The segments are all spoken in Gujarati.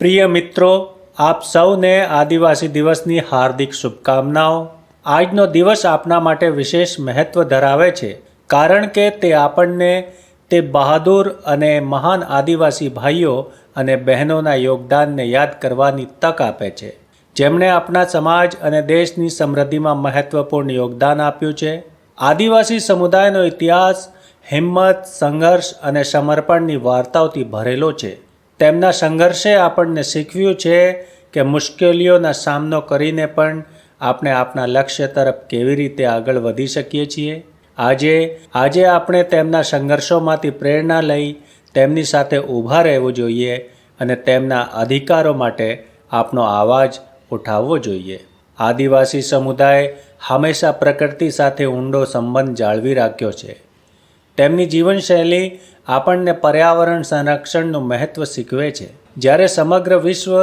પ્રિય મિત્રો, આપ સૌને આદિવાસી દિવસની હાર્દિક શુભકામનાઓ. આજનો દિવસ આપના માટે વિશેષ મહત્વ ધરાવે છે, કારણ કે તે આપણને તે બહાદુર અને મહાન આદિવાસી ભાઈઓ અને બહેનોના યોગદાનને યાદ કરવાની તક આપે છે. જેમણે આપણા સમાજ અને દેશની સમૃદ્ધિમાં મહત્વપૂર્ણ યોગદાન આપ્યું છે. આદિવાસી સમુદાયનો ઇતિહાસ હિંમત, સંઘર્ષ અને સમર્પણની વાર્તાઓથી ભરેલો છે. તેમના સંઘર્ષે આપણને શીખવ્યું છે કે મુશ્કેલીઓના સામનો કરીને પણ આપણે આપણા લક્ષ્ય તરફ કેવી રીતે આગળ વધી શકીએ છીએ. આજે આજે આપણે તેમના સંઘર્ષોમાંથી પ્રેરણા લઈ તેમની સાથે ઊભા રહેવું જોઈએ અને તેમના અધિકારો માટે આપનો અવાજ ઉઠાવવો જોઈએ. આદિવાસી સમુદાય હંમેશા પ્રકૃતિ સાથે ઊંડો સંબંધ જાળવી રાખ્યો છે. તેમની જીવનશૈલી આપણને પર્યાવરણ સંરક્ષણનું મહત્ત્વ શીખવે છે. જ્યારે સમગ્ર વિશ્વ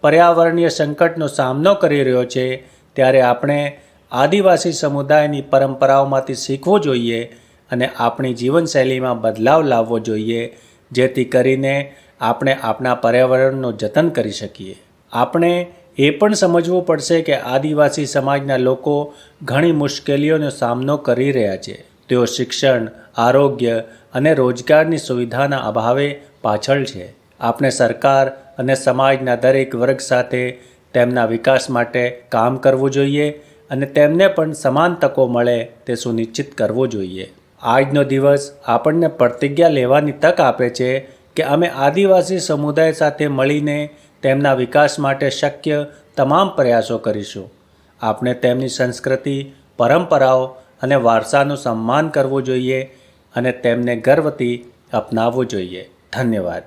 પર્યાવરણીય સંકટનો સામનો કરી રહ્યો છે, ત્યારે આપણે આદિવાસી સમુદાયની પરંપરાઓમાંથી શીખવું જોઈએ અને આપણી જીવનશૈલીમાં બદલાવ લાવવો જોઈએ, જેથી કરીને આપણે આપણા પર્યાવરણનું જતન કરી શકીએ. આપણે એ પણ સમજવું પડશે કે આદિવાસી સમાજના લોકો ઘણી મુશ્કેલીઓનો સામનો કરી રહ્યા છે. તેઓ શિક્ષણ, આરોગ્ય અને રોજગારની સુવિધાના અભાવે પાછળ છે. આપણે સરકાર અને સમાજના દરેક વર્ગ સાથે તેમના વિકાસ માટે કામ કરવું જોઈએ અને તેમને પણ સમાન તકો મળે તે સુનિશ્ચિત કરવું જોઈએ. આજનો દિવસ આપણને પ્રતિજ્ઞા લેવાની તક આપે છે કે અમે આદિવાસી સમુદાય સાથે મળીને તેમના વિકાસ માટે શક્ય તમામ પ્રયાસો કરીશું. આપણે તેમની સંસ્કૃતિ, પરંપરાઓ અને વારસાનું સન્માન કરવું જોઈએ અને તેમને ગર્વથી અપનાવવું જોઈએ. ધન્યવાદ.